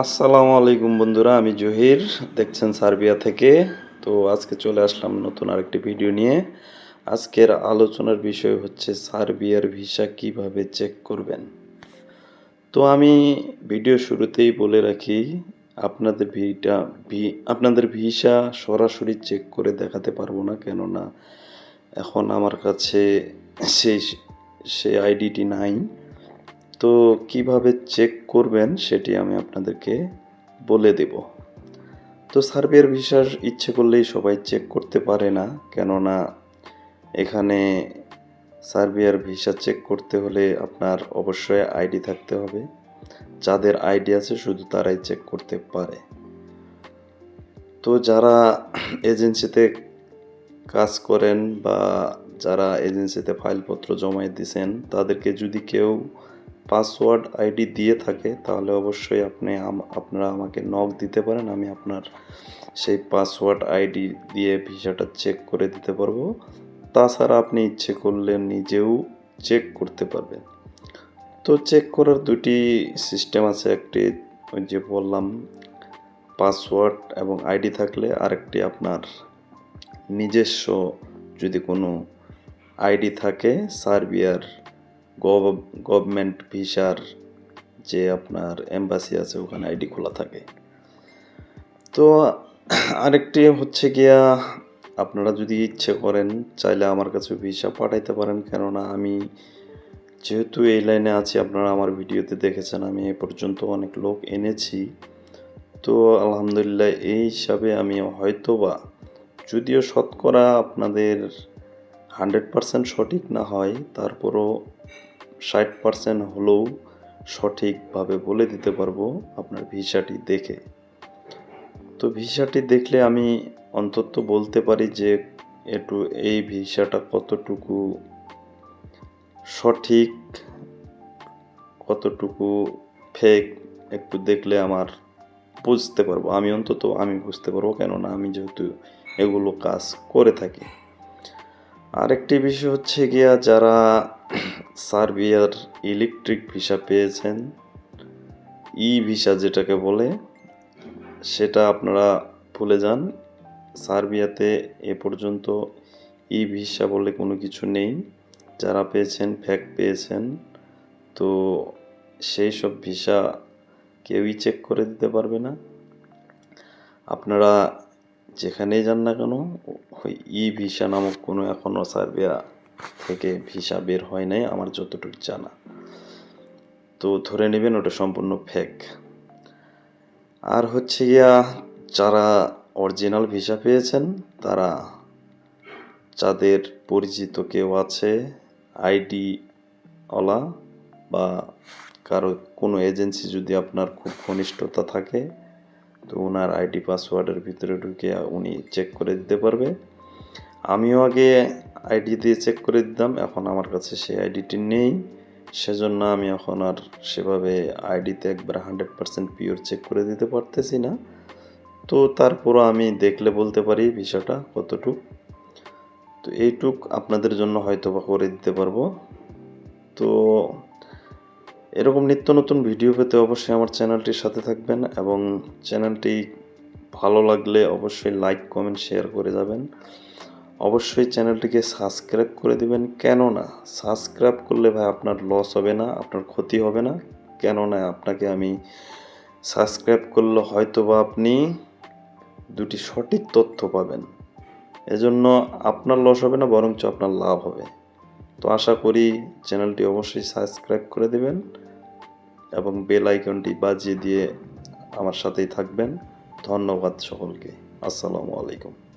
আসসালামু আলাইকুম বন্ধুরা, আমি জহির। দেখছেন সার্বিয়া থেকে। তো আজকে চলে আসলাম নতুন আরেকটি ভিডিও নিয়ে। আজকের আলোচনার বিষয় হচ্ছে সার্বিয়ার ভিসা কীভাবে চেক করবেন। তো আমি ভিডিও শুরুতেই বলে রাখি, আপনাদের ভিটা, ভি, আপনাদের ভিসা সরাসরি চেক করে দেখাতে পারব না, কেননা এখন আমার কাছে সেই সেই আইডিটি নাই। তো কীভাবে চেক করবেন সেটি আমি আপনাদেরকে বলে দেব। তো সার্বিয়ার ভিসার ইচ্ছে করলেই সবাই চেক করতে পারে না, কেননা এখানে সার্বিয়ার ভিসা চেক করতে হলে আপনার অবশ্যই আইডি থাকতে হবে। যাদের আইডি আছে শুধু তারাই চেক করতে পারে। তো যারা এজেন্সিতে কাজ করেন বা যারা এজেন্সিতে ফাইলপত্র জমায় দিয়েছেন তাদেরকে যদি কেউ পাসওয়ার্ড আইডি দিয়ে থাকে, তাহলে অবশ্যই আপনি আপনারা আমাকে নক দিতে পারেন, আমি আপনার সেই পাসওয়ার্ড আইডি দিয়ে ভিসাটা চেক করে দিতে পারব। তাছাড়া আপনি ইচ্ছে করলে নিজেও চেক করতে পারবেন। তো চেক করার দুটি সিস্টেম আছে, একটি ওই যে বললাম পাসওয়ার্ড এবং আইডি থাকলে, আরেকটি আপনার নিজস্ব যদি কোনো আইডি থাকে, সার্বিয়ার গভর্নমেন্ট ভিসার যে আপনার এম্বাসি আছে, ওখানে আইডি খোলা থাকে। তো আরেকটি হচ্ছে গিয়া, আপনারা যদি ইচ্ছে করেন, চাইলে আমার কাছে ভিসা পাঠাইতে পারেন। কেননা আমি যেহেতু এই লাইনে আছি, আপনারা আমার ভিডিওতে দেখেছেন, আমি এ পর্যন্ত অনেক লোক এনেছি। তো আলহামদুলিল্লাহ, এই হিসাবে আমি হয়তো বা যদিও শতকরা আপনাদের হান্ড্রেড পারসেন্ট সঠিক না হয়, তারপরও ষাট পারসেন্ট হলেও সঠিকভাবে বলে দিতে পারব আপনার ভিসাটি দেখে। তো ভিসাটি দেখলে আমি অন্তত বলতে পারি যে একটু এই ভিসাটা কতটুকু সঠিক, কতটুকু ফেক একটু দেখলে আমার বুঝতে পারব। আমি অন্তত আমি বুঝতে পারব, কেননা আমি যেহেতু এগুলো কাজ করে থাকি। আরেকটি বিষয় হচ্ছে গিয়া যারা সার্বিয়ার ইলেকট্রিক ভিসা পেয়েছেন। ই ভিসা যেটাকে বলে, সেটা আপনারা ভুলে যান। সার্বিয়াতে এ পর্যন্ত ই ভিসা বলে কোনো কিছু নেই। যারা পেয়েছেন ফ্যাক পেয়েছেন, তো সেই সব ভিসা কেউই চেক করে দিতে পারবে না। আপনারা যেখানেই যান না কেন, ওই ই ভিসা নামক কোনো এখনও সার্বিয়া থেকে ভিসা বের হয় নাই, আমার যতটুকু জানা। তো ধরে নেবেন ওটা সম্পূর্ণ ফেক আর হচ্ছে গিয়া, যারা অরিজিনাল ভিসা পেয়েছেন, তারা যাদের পরিচিত কেউ আছে আইডি ওলা বা কারও কোনো এজেন্সি যদি আপনার খুব ঘনিষ্ঠতা থাকে, তো ওনার আইডি পাসওয়ার্ডের ভিতরে ঢুকে উনি চেক করে দিতে পারবে। আমিও আগে আইডি দিয়ে চেক করে দিতাম, এখন আমার কাছে সেই আইডিটি নেই। সেজন্য আমি এখন আর সেভাবে আইডিতে একবার হান্ড্রেড পার্সেন্ট পিওর চেক করে দিতে পারতেছি না। তো তারপরও আমি দেখলে বলতে পারি বিষয়টা কতটুক। তো এইটুক আপনাদের জন্য হয়তো বা করে দিতে পারব। তো এরকম নিত্য নতুন ভিডিও পেতে অবশ্যই আমার চ্যানেলটির সাথে থাকবেন এবং চ্যানেলটি ভালো লাগলে অবশ্যই লাইক কমেন্ট শেয়ার করে যাবেন। অবশ্যই চ্যানেলটিকে সাবস্ক্রাইব করে দিবেন। কেননা, সাবস্ক্রাইব করলে ভাই আপনার লস হবে না, আপনার ক্ষতি হবে না। কেননা, আপনাকে আমি সাবস্ক্রাইব করলে হয়তো বা আপনি দুটি সঠিক তথ্য পাবেন। এজন্য আপনার লস হবে না, বরঞ্চ আপনার লাভ হবে। তো আশা করি চ্যানেলটি অবশ্যই সাবস্ক্রাইব করে দেবেন এবং বেল আইকনটি বাজিয়ে দিয়ে আমার সাথেই থাকবেন। ধন্যবাদ সকলকে। আসসালামু আলাইকুম।